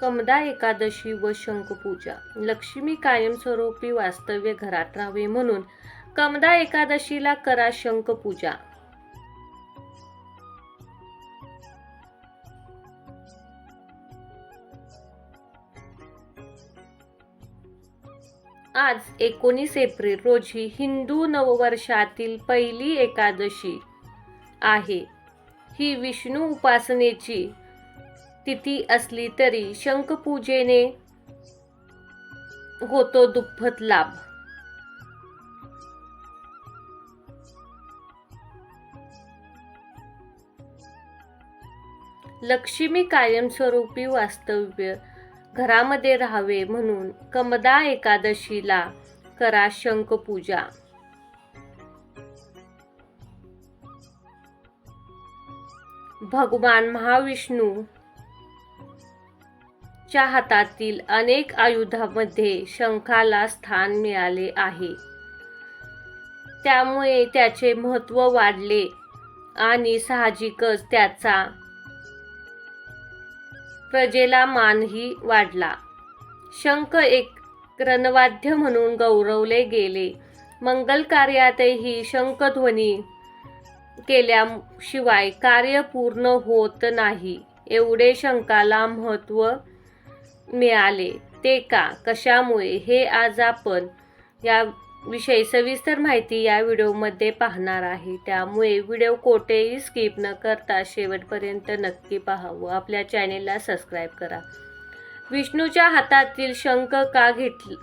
कमदा एकादशी व शंखपूजा. लक्ष्मी कायमस्वरूपी वास्तव्य घरात राहावे म्हणून कमदा एकादशीला करा शंखपूजा. आज एकोणीस एप्रिल रोजी हिंदू नववर्षातील पहिली एकादशी आहे. ही विष्णू उपासनेची तिथी असली तरी शंखपूजेने होतो दुप्पट लाभ. लक्ष्मी कायमस्वरूपी वास्तव्य घरामध्ये राहावे म्हणून कमदा एकादशीला करा शंखपूजा. भगवान महाविष्णू च्या हातातील अनेक आयुधामध्ये शंखाला स्थान मिळाले आहे. त्यामुळे त्याचे महत्त्व वाढले आणि साहजिकच त्याचा प्रजेला मानही वाढला. शंख एक रणवाद्य म्हणून गौरवले गेले. मंगल कार्यातही शंखध्वनी केल्याशिवाय कार्य पूर्ण होत नाही. एवढे शंखाला महत्त्व मिळाले. ते का? कशामुळे? हे आज आपण या विषयी सविस्तर माहिती या व्हिडिओमध्ये पाहणार आहे. त्यामुळे व्हिडिओ कोठेही स्किप न करता शेवटपर्यंत नक्की पाहावं. आपल्या चॅनेलला सबस्क्राईब करा. विष्णूच्या हातातील शंख का घेतल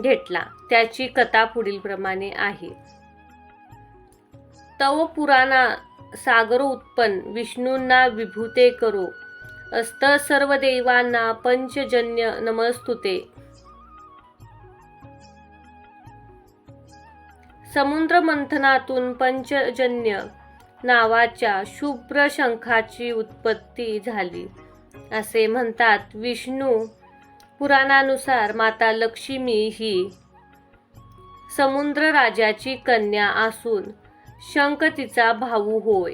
घेतला? त्याची कथा पुढीलप्रमाणे आहे. तव पुराणा सागर उत्पन्न विष्णूंना विभूते करो. अस्त सर्व देवांना पंचजन्य नमस्तुते. समुद्र मंथनातून पंचजन्य नावाच्या शुभ्र शंखाची उत्पत्ती झाली. असे म्हणतात विष्णू पुराणानुसार माता लक्ष्मी ही समुद्र राजाची कन्या असून शंख तिचा भाऊ होय.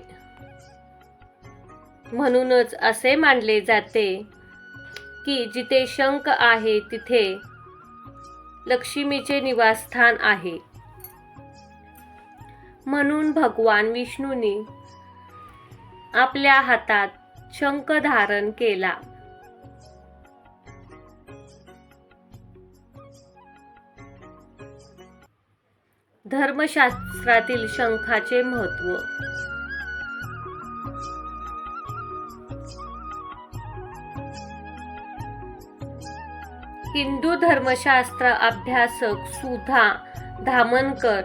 म्हणूनच असे मानले जाते की जिथे शंख आहे तिथे लक्ष्मीचे निवासस्थान आहे. म्हणून भगवान विष्णूने आपल्या हातात शंख धारण केला. धर्मशास्त्रातील शंखाचे महत्त्व हिंदू धर्मशास्त्र अभ्यासक सुधा धामनकर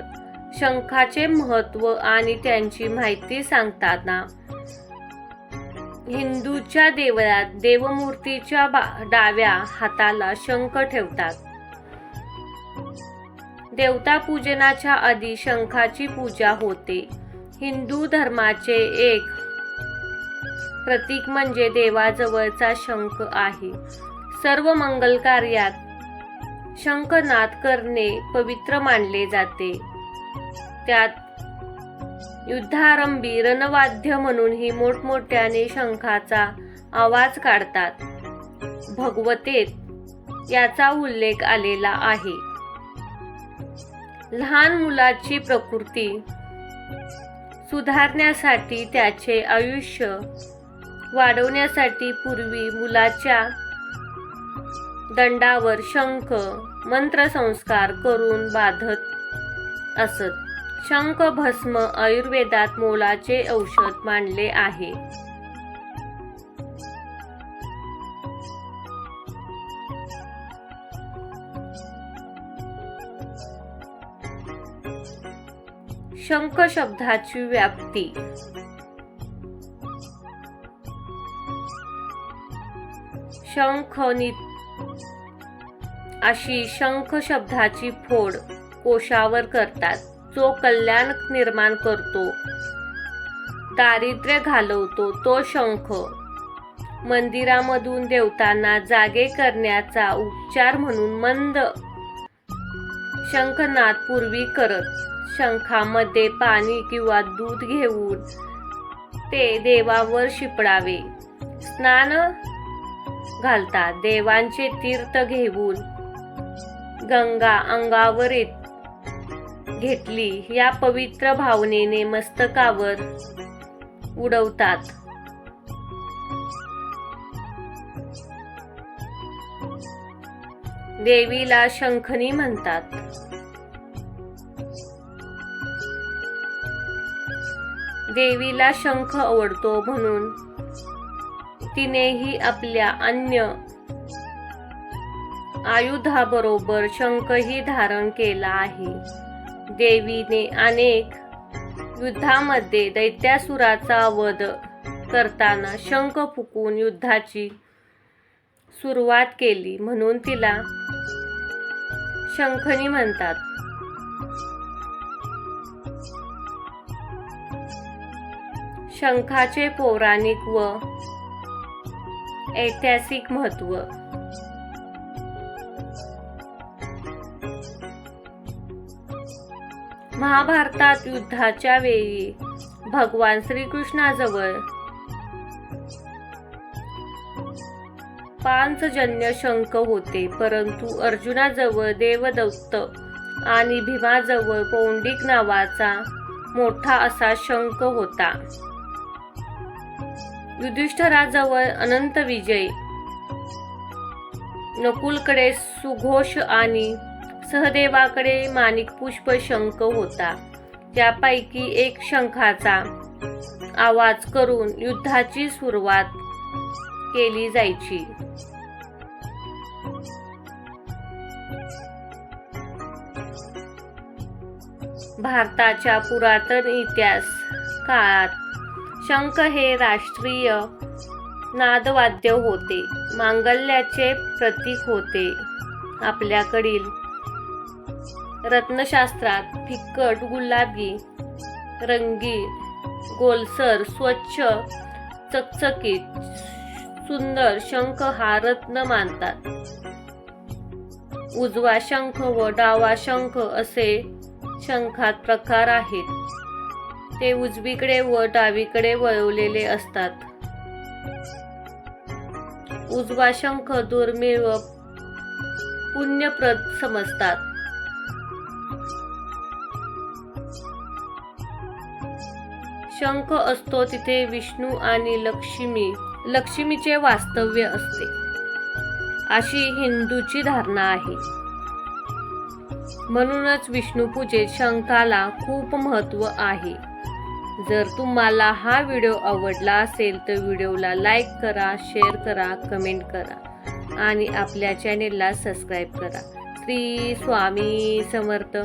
शंखाचे महत्त्व आणि त्यांची माहिती सांगताना हिंदूच्या देवळात देवमूर्तीच्या बा- डाव्या हाताला शंख ठेवतात. देवता पूजनाच्या आधी शंखाची पूजा होते. हिंदू धर्माचे एक प्रतीक म्हणजे देवाजवळचा शंख आहे. सर्व मंगल कार्यात शंखनाद करणे पवित्र मानले जाते. त्यात युद्धारंभी रणवाद्य म्हणूनही मोठमोठ्याने शंखाचा आवाज काढतात. भगवतेत याचा उल्लेख आलेला आहे. लहान मुलाची प्रकृती सुधारण्यासाठी त्याचे आयुष्य वाढवण्यासाठी पूर्वी मुलाच्या दंडावर शंख मंत्रसंस्कार करून बाधत असत. शंख भस्म आयुर्वेदात मोलाचे औषध मानले आहे. शंख शब्दाची व्याप्ती. शंख नित्य अशी शंख शब्दाची फोड कोशावर करतात. जो कल्याण निर्माण करतो. दारिद्र्य घालवतो तो शंख. मंदिरामधून देवतांना जागे करण्याचा उपचार म्हणून मंद. शंखनाद पूर्वी करत. शंखामध्ये पाणी किंवा दूध घेऊन ते देवावर शिपडावे. स्नान घालतात. देवांचे तीर्थ घेऊन गंगा अंगावर येत घेतली. या पवित्र भावनेने मस्तकावर उडवतात. देवीला शंखनी म्हणतात. देवीला शंख आवडतो म्हणून तिनेही आपल्या अन्य आयुधाबरोबर शंखही धारण केला आहे. देवीने अनेक युद्धामध्ये दैत्यासुराचा वध करताना शंख फुकून युद्धाची सुरुवात केली म्हणून तिला शंखनी म्हणतात. शंखाचे पौराणिक व ऐतिहासिक महत्त्व महाभारतात युद्धाच्या वेळी भगवान श्रीकृष्णाजवळ पांचजन्य शंख होते परंतु अर्जुनाजवळ देवदत्त आणि भीमाजवळ पौंडिक नावाचा मोठा असा शंख होता. युधिष्ठराजवळ अनंत विजय नकुलकडे सुघोष आणि सहदेवाकडे माणिक पुष्प शंख होता. त्यापैकी एक शंखाचा आवाज करून युद्धाची सुरुवात केली जायची. भारताच्या पुरातन इतिहास काळात शंख हे राष्ट्रीय नादवाद्य होते. मांगल्याचे प्रतीक होते. आपल्याकडील रत्नशास्त्रात फिक्कट गुलाबी रंगी गोलसर स्वच्छ चकचकीत सुंदर शंख हा रत्न मानतात. उजवा शंख व डावा शंख असे शंखात प्रकार आहेत. ते उजवीकडे व डावीकडे वळवलेले असतात. उजवा शंख दुर्मिळ व पुण्यप्रद समजतात. शंख असतो तिथे विष्णू आणि लक्ष्मी. लक्ष्मीचे वास्तव्य असते. अशी हिंदूची धारणा आहे. म्हणूनच विष्णू पूजेत शंखाला खूप महत्त्व आहे. जर तुम्हाला हा व्हिडिओ आवडला असेल तर व्हिडिओला लाईक करा शेअर करा कमेंट करा आणि आपल्या चॅनेलला सबस्क्राईब करा. श्री स्वामी समर्थ.